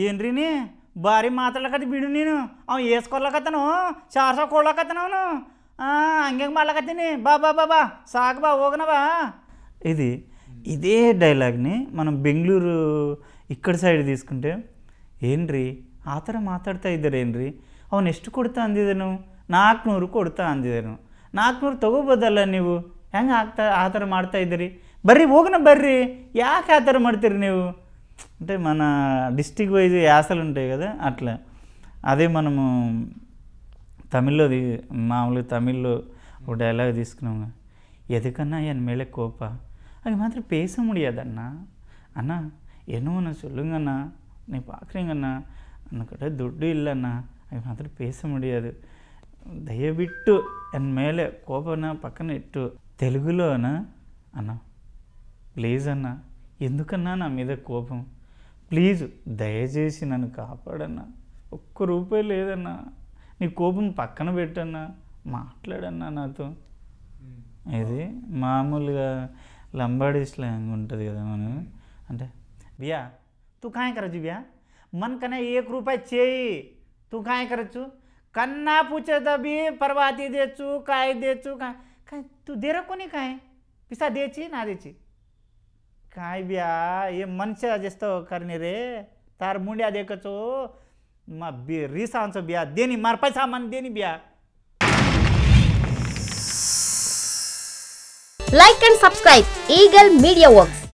ಏನ್ರಿನಿ ಭಾರಿ ಮಾತಾಡ್ಲಕತ್ತಿ ಬಿಡು ನೀನು ಅವ వేసుకోలేకతను చార్సా కొడలకతను ಅವನು ಹಂಗೆ ಮಾಡ್ಲಕತ್ತೀನಿ బా బా బా బా సాకు బా ಹೋಗನವಾ ఇది ఇదే డైలాగ్ని మనం బెంగళూరు ఇక్కడ సైడ్ తీసుకుంటే ಏನ್ರಿ ಆ ಥರ ಮಾತಾಡ್ತಾ ಇದ್ದಾರೆ ಏನ್ರಿ ಅವನು ಎಷ್ಟು ಕೊಡ್ತಾ ಅಂದಿದ್ದನು ನಾಲ್ಕುನೂರು ಕೊಡ್ತಾ ಅಂದಿದ್ದನು ನಾಲ್ಕುನೂರು ತೊಗೋಬೋದಲ್ಲ ನೀವು ಹೆಂಗೆ ಆಗ್ತಾ ಆ ಥರ ಮಾಡ್ತಾ ಇದ್ದೀರಿ ಬರ್ರಿ ಹೋಗೋಣ ಬರ್ರಿ ಯಾಕೆ ఆ ಥರ ಮಾಡ್ತೀರಿ ನೀವು అంటే మన డిస్టిక్ వైజ్ యాసలు ఉంటాయి కదా అట్లా అదే మనము తమిళ్లో తీ- మామూలుగా తమిళ్లో ఒక డైలాగ్ తీసుకున్నాము எதுக்கண்ணா என் மேலே கோப்பா அது மாதிரி பேச முடியாதண்ணா அண்ணா என்ன ஒன்று சொல்லுங்கண்ணா நீ பார்க்குறீங்கண்ணா அண்ணக்கிட்ட ದುಡ್ಡು இல்லைண்ணா அது மாதிரி பேச முடியாது దయవిట్టు ఎన్ మేలే కోపన పక్కన ఇట్టు తెలుగులోన అన్న ప్లీజ్ అన్న ఎందుకన్నా నా మీద కోపం ప్లీజ్ దయచేసి నన్ను కాపాడన్నా ఒక్క రూపాయి లేదన్నా నీ కోపం పక్కన పెట్టన్నా మాట్లాడన్నా నాతో ఇది మామూలుగా లంబాడీ స్లాంగ్ ఉంటుంది కదా మనం అంటే బియా తూ కాయ కరచు బియా मन कने एक रुपये చేయి तू काय करचू कन्ना पूछत बी परवाती देचू काय देचू काय काय तू दे रे कोणी काय पिसा द्यायची ना द्यायची काय बिया हे मनशा जस्तो गर्ने रे. तार मुंडिया दिएको चो म बि, रिस आउँछ बिहा देनी मार पैसा मन देनी बिहा like and subscribe Eagle Media Works